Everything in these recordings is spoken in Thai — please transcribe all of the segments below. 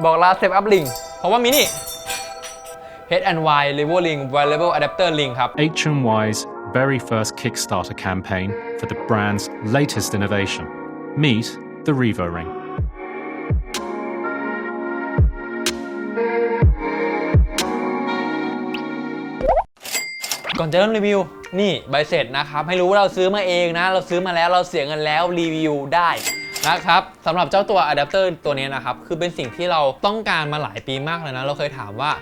บอกลา Step Up Link เพราะว่ามีนี่ Head and Y Level Link Variable Adapter Link ครับ HMY's very first Kickstarter campaign for the brand's latest innovation. Meet the Revo Ring. ก่อนจะเริ่มรีวิว นี่ใบเสร็จนะครับ ให้รู้ว่าเราซื้อมาเองนะ เราซื้อมาแล้วเราเสียเงินแล้วรีวิวได้ นะครับสำหรับเจ้าตัวอะแดปเตอร์ตัวนี้นะครับ คือเป็นสิ่งที่เราต้องการมาหลายปีมากเลยนะ เราเคยถามว่า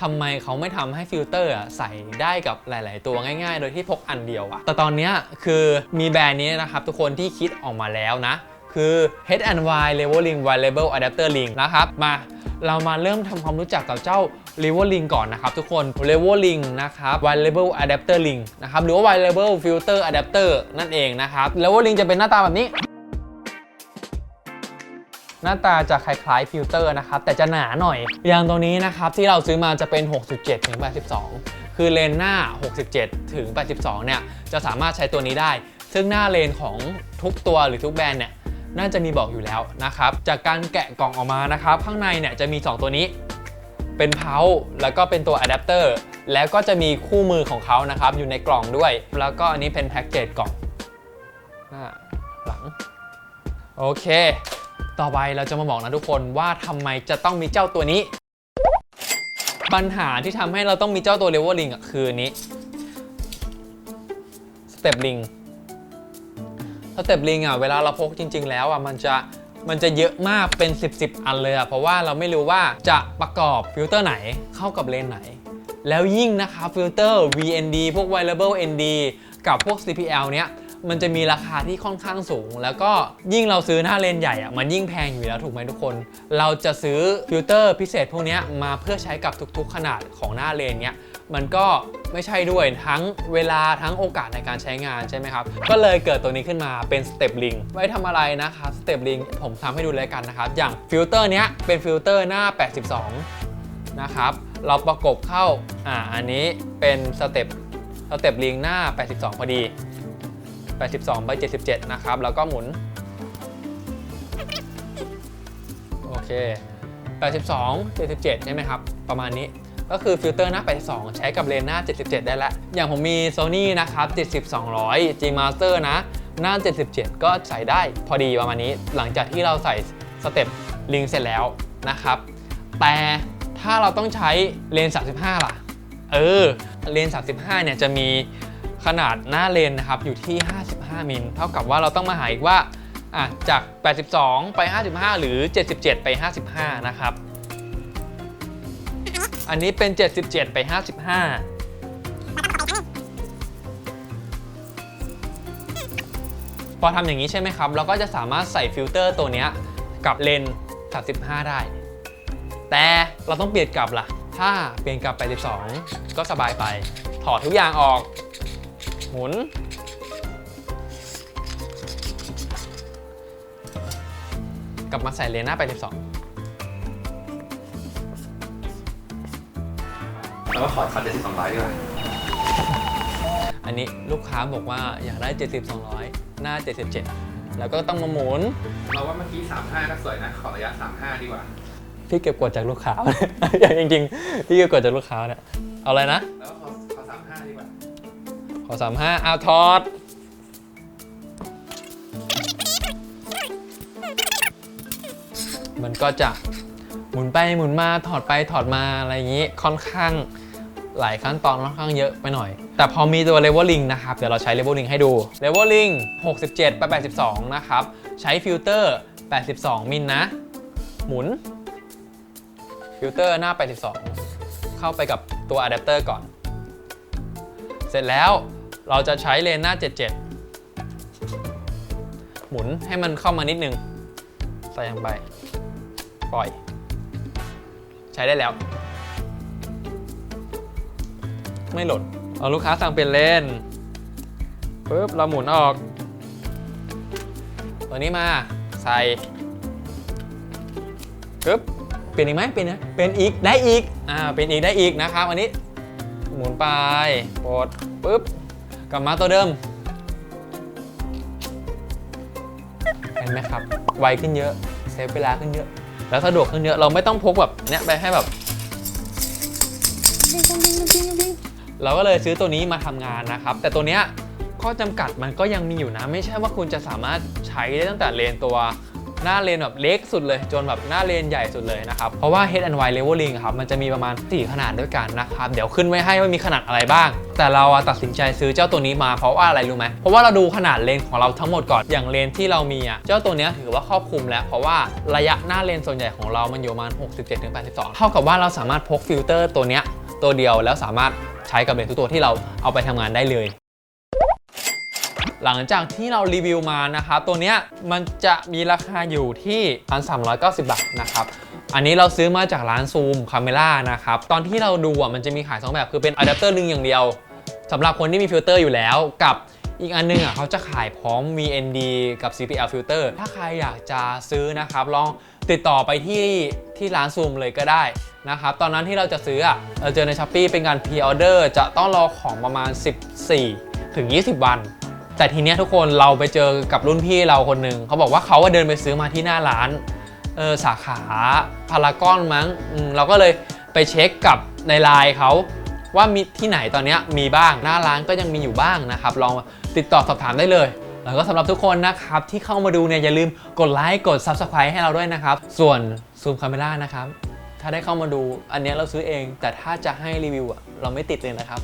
ทำไมเขาไม่ทำให้ฟิลเตอร์ใส่ได้กับหลาย ๆ ตัวง่าย ๆ โดยที่พกอันเดียวอะแต่ตอนนี้คือมีแบรนด์นี้นะครับ ทุกคนที่คิดออกมาแล้วนะ คือ Head and Y Leveling Variable Adapter Link นะครับ มาเรามาเริ่มทำความรู้จักกับเจ้า Leveling ก่อนนะครับทุกคน Leveling นะครับ Variable Adapter Link นะครับ หรือว่า Variable Filter Adapter นั่นเองนะครับ Leveling จะเป็นหน้าตาแบบนี้ หน้าตาจะคล้ายๆฟิลเตอร์นะครับแต่จะหนาหน่อย อย่างตัวนี้นะครับที่เราซื้อมาจะเป็น 6.7ถึง82 คือเลนหน้า 67ถึง82 เนี่ยจะสามารถใช้ตัวนี้ได้ ซึ่งหน้าเลนของทุกตัวหรือทุกแบรนด์เนี่ยน่าจะมีบอกอยู่แล้วนะครับ จากการแกะกล่องออกมานะครับ ข้างในเนี่ยจะมี 2 ตัวนี้ เป็นเพาแล้วก็เป็นตัวอะแดปเตอร์แล้วก็จะมีคู่มือของเขานะครับ อยู่ในกล่องด้วย แล้วก็อันนี้เป็นแพ็กเกจกล่องหน้าหลัง โอเค ต่อไปเราจะมาบอกนะทุกคนว่าทำไมจะต้องมีเจ้าตัวนี้ ปัญหาที่ทำให้เราต้องมีเจ้าตัวเลเวลลิงอะคืออนนี้สเต็ปลิงสเต็ปลิงอะเวลาเราพกจริง ๆ แล้วอะมันจะมันจะเยอะมากเป็น 10 10 อันเลยอะเพราะว่าเราไม่รู้ว่าจะประกอบฟิลเตอร์ไหนเข้ากับเลนไหน แล้วยิ่งนะคะฟิลเตอร์ VND พวก Variable ND กับพวก CPL เนี้ย มันจะมีราคาที่ค่อนข้างสูง แล้วก็ยิ่งเราซื้อหน้าเลนใหญ่อะมันยิ่งแพงอยู่แล้วถูกไหมทุกคน เราจะซื้อฟิลเตอร์พิเศษพวกนี้มาเพื่อใช้กับทุกๆ ขนาดของหน้าเลนเนี้ยมันก็ไม่ใช่ด้วยทั้งเวลาทั้งโอกาสในการใช้งานใช่ไหมครับ ก็เลยเกิดตัวนี้ขึ้นมาเป็นสเต็ปลิงไว้ทำอะไรนะครับสเต็ปลิงผมทำให้ดูเลยกันนะครับ อย่างฟิลเตอร์เนี้ยเป็นฟิลเตอร์หน้า 82 นะครับ เราประกบเข้าอ่าอันนี้เป็นสเต็ปสเต็ปลิงหน้า 82 พอดี 82ไป77 นะครับ แล้วก็หมุน โอเค 82 77 ใช่ไหมครับ ประมาณนี้ก็คือฟิลเตอร์หน้า 82 ใช้กับเลนหน้า 77 ได้แล้ว อย่างผมมี Sony นะครับ 70 200 G Master นะ หน้า 77 ก็ใส่ได้พอดีประมาณนี้ หลังจากที่เราใส่สเต็ปลิงเสร็จแล้วนะครับ แต่ถ้าเราต้องใช้เลน 35 ล่ะ เออ เลน 35 เนี่ยจะมี ขนาดหน้าเลนนะครับอยู่ที่ 55 มิล เท่ากับว่าเราต้องมาหาอีกว่าอะจาก 82 ไป 55 หรือ 77 ไป 55 นะครับ อันนี้เป็น 77 ไป 55พอทำอย่างนี้ใช่ไหมครับ เราก็จะสามารถใส่ฟิลเตอร์ตัวนี้กับเลน35 ได้ แต่เราต้องเปลี่ยนกลับล่ะ ถ้าเปลี่ยนกลับไป 12 ก็สบายไป ถอดทุกอย่างออก หมุน กลับมาใส่เลนหน้าไป 12 แล้วก็ขอคัดเจ็ดสิบสองร้อยดีกว่าอันนี้ลูกค้าบอกว่าอยากได้ 70 200 หน้า 77 แล้วก็ต้องมาหมุน เราว่าเมื่อกี้สามห้าก็สวยนะ ขอระยะสามห้าดีกว่า พี่เก็บกดจากลูกค้าอย่างจริงๆ พี่เก็บกดจากลูกค้าเนี่ย เอาอะไรนะ แล้วก็ขอ ขอสามห้าเอาทอด มันก็จะหมุนไปหมุนมาถอดไปถอดมาอะไรอย่างนี้ค่อนข้างหลายขั้นตอนค่อนข้างเยอะไปหน่อย แต่พอมีตัว leveling นะครับ เดี๋ยวเราใช้ leveling ให้ดู leveling 67 ไป 82 นะครับ ใช้ฟิลเตอร์ 82 มิลนะ หมุน ฟิลเตอร์หน้า 82 เข้าไปกับตัวอะแดปเตอร์ก่อน เสร็จแล้ว เราจะใช้เลนหน้า 77 หมุนให้มันเข้ามานิดนึง ใส่ลงไป ปล่อย ใช้ได้แล้ว ไม่หล่นเอาลูกค้าสั่งเป็นเลนปุ๊บเราหมุนออก ตัวนี้มาใส่ปุ๊บเปลี่ยนอีกไหมเปลี่ยนนะเป็นอีกได้อีกอ่าเป็นอีกได้อีกนะครับอันนี้ หมุนไปปลดปุ๊บ กลับมาตัวเดิม เห็นไหมครับ ไวขึ้นเยอะ เซฟเวลาขึ้นเยอะ แล้วสะดวกขึ้นเยอะ เราไม่ต้องพกแบบเนี้ยไปให้แบบ เราก็เลยซื้อตัวนี้มาทำงานนะครับ แต่ตัวเนี้ยข้อจำกัดมันก็ยังมีอยู่นะ ไม่ใช่ว่าคุณจะสามารถใช้ได้ตั้งแต่เลนตัว หน้าเลนแบบเล็กสุดเลย จนแบบหน้าเลนใหญ่สุดเลยนะครับเพราะว่า Head and Wide Leveling ครับมันจะมีประมาณ 4 ขนาดด้วยกันนะครับเดี๋ยวขึ้นไว้ให้ว่ามีขนาดอะไรบ้าง แต่เราตัดสินใจซื้อเจ้าตัวนี้มาเพราะว่าอะไรรู้ไหมเพราะว่าเราดูขนาดเลนของเราทั้งหมดก่อนอย่างเลนที่เรามีอะเจ้าตัวนี้ถือว่าครอบคลุมแล้ว เพราะว่าระยะหน้าเลนส่วนใหญ่ของเรามันอยู่ประมาณ 67-82 เท่ากับว่าเราสามารถพกฟิลเตอร์ตัวเนี้ยตัวเดียวแล้วสามารถใช้กับเลนทุกตัวที่เราเอาไปทำงานได้เลย หลังจากที่เรารีวิวมานะครับตัวเนี้ยมันจะมีราคาอยู่ที่1,390บาทนะครับอันนี้เราซื้อมาจากร้านซูมคาเมล่านะครับตอนที่เราดูอะมันจะมีขาย 2 แบบคือเป็นอะแดปเตอร์ลึงอย่างเดียวสำหรับคนที่มีฟิลเตอร์อยู่แล้วกับอีกอันนึงอะเขาจะขายพร้อม VND กับ CPL filter ถ้าใครอยากจะซื้อนะครับ ลองติดต่อไปที่ที่ร้านซูมเลยก็ได้นะครับ ตอนนั้นที่เราจะซื้ออะเราเจอใน s h อ p e e เป็นการ pre order จะต้องรอของประมาณ 14 ถึง 20 วัน แต่ทีเนี้ยทุกคนเราไปเจอกับรุ่นพี่เราคนหนึ่งเขาบอกว่าเขาว่าเดินไปซื้อมาที่หน้าร้านเออสาขาพารากอนมั้งอืมเราก็เลยไปเช็คกับในไลน์เขาว่ามีที่ไหนตอนเนี้ยมีบ้างหน้าร้านก็ยังมีอยู่บ้างนะครับ ลองติดต่อสอบถามได้เลย แล้วก็สำหรับทุกคนนะครับที่เข้ามาดูเนี่ยอย่าลืมกดไลค์กด Subscribe ให้เราด้วยนะครับ ส่วนซูมคาเมล่านะครับ ถ้าได้เข้ามาดูอันเนี้ยเราซื้อเอง แต่ถ้าจะให้รีวิวอะเราไม่ติดเลยนะครับ